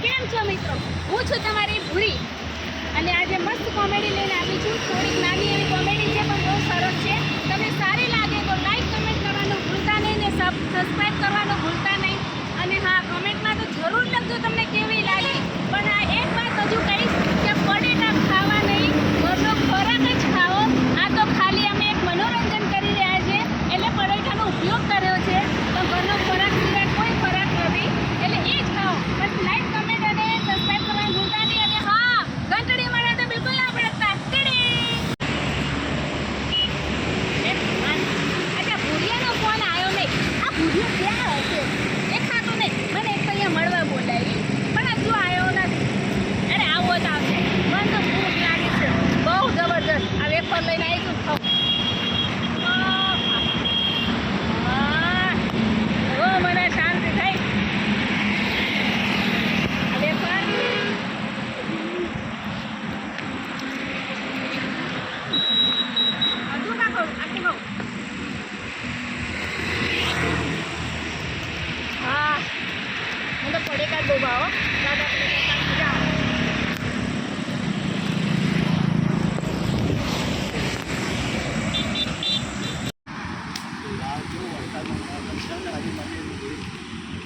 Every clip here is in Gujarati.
મિત્રો? હું છું તમારી ભૂરી. અને આજે મસ્ત કોમેડી લઈને આવી છું. થોડીક નાની એવી કોમેડી છે, પણ બહુ સરસ છે. તમને સારી લાગે તો લાઈક કમેન્ટ કરવાનું ભૂલતા નહીં ને સબસ્ક્રાઈબ કરવાનું ભૂલતા નહીં. અને હા કમેન્ટમાં તો જરૂર લખજો તમને કેવી લાગી. પણ આ એક વાત હજુ કહીશ કે પડીકા ખાવા નહીં, ઘરનો ખોરાક જ ખાઓ. આ તો ખાલી અમે એક મનોરંજન કરી રહ્યા છીએ. એટલે પડેટાનો ઉપયોગ કર્યો છે. તો ઘરનો ખોરાક નથી એટલે એ જ ખાઓ બસ લાઈક તો બિલકુલ ના અચ્છા, ભૂરિયાનો ફોન આવ્યો નહીં. આ ભૂરિયો ક્યાં હશે? દેખાતો નહીં. મને એક અહીંયા મળવા બોલાવી. પણ હજુ આવ્યો નથી? અરે, આવો તો આવશે મને તો ભૂખ લાગી છે. બહુ જબરજસ્ત. આ વેફર લઈને આવી છું આહ! ઓ મને શાંતિ થઈ આ વેફર હજુ ના ખાઉં આટલું ખાઉં હા મજા આવે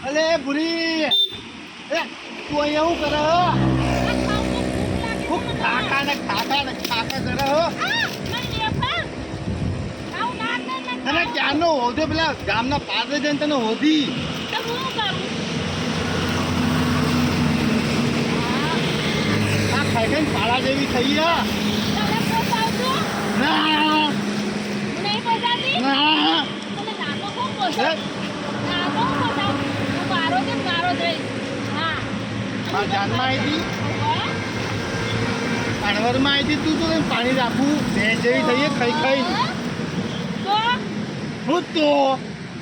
અલે ભૂરી એ તું અહીંયા શું કરે ખૂબ. ખાકા ને ખાકા ને ખાકા કરે હો અને. ક્યારનો હોદ્યો પેલા ગામના પાદરે જઈને તને હોધી તો હું કરું આ ખાઈ ખાઈને પાડા જેવી થઈ આ તમે પોસાવજો ના હું નહીં પોસાતી ના મને નાનો ખૂબ હે? પોસાવ નાનો પોસાવ હું મારો જ. મારો થઈ જાનમાં આવી હતી? આવી હતી તું તો પાણી રાખવું ભેંસ જેવી થઈએ ખાઈ ખાઈ. હું. તો?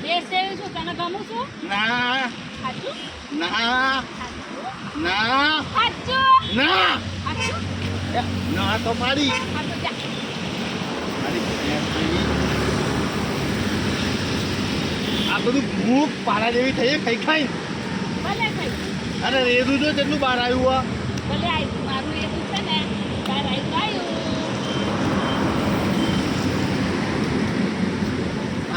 જેવી ના. ના. ના. ના. પાડી મારી. ભેંસ જેવી. આ બધું ભૂખ પાડા જેવી થઈ ખાઈ ખાઈ. અરે રેદું જો કેટલું બહાર આવ્યું આ. ભલે મારું એ છે ને આવી આવ્યું.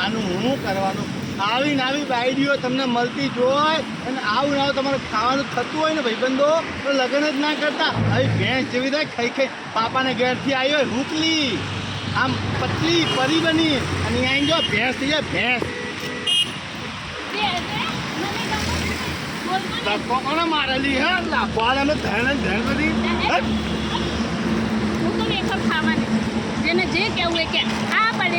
આનું હું કરવાનું? આવી નાવી બાયડીઓ તમને મળતી જોય અને આવું આવું તમારે ખાવાનું થતું હોય ને ભાઈબંધો, તો લગ્ન જ ના કરતા. આવી ભેંસ જેવી થાય, ખાઈ ખાઈ પાપાને ઘેરથી આવી હોય, હુકલી. આમ પતલી પરી બની. અને અહીં જો, ભેંસ થઈ જાય, ભેંસ. ધક્કો મારેલી, હે? લાફવાળ અમે ધણ બધી. હું? તો વેફર ખાવાની. જેને જે કહેવું એ કે આ પડે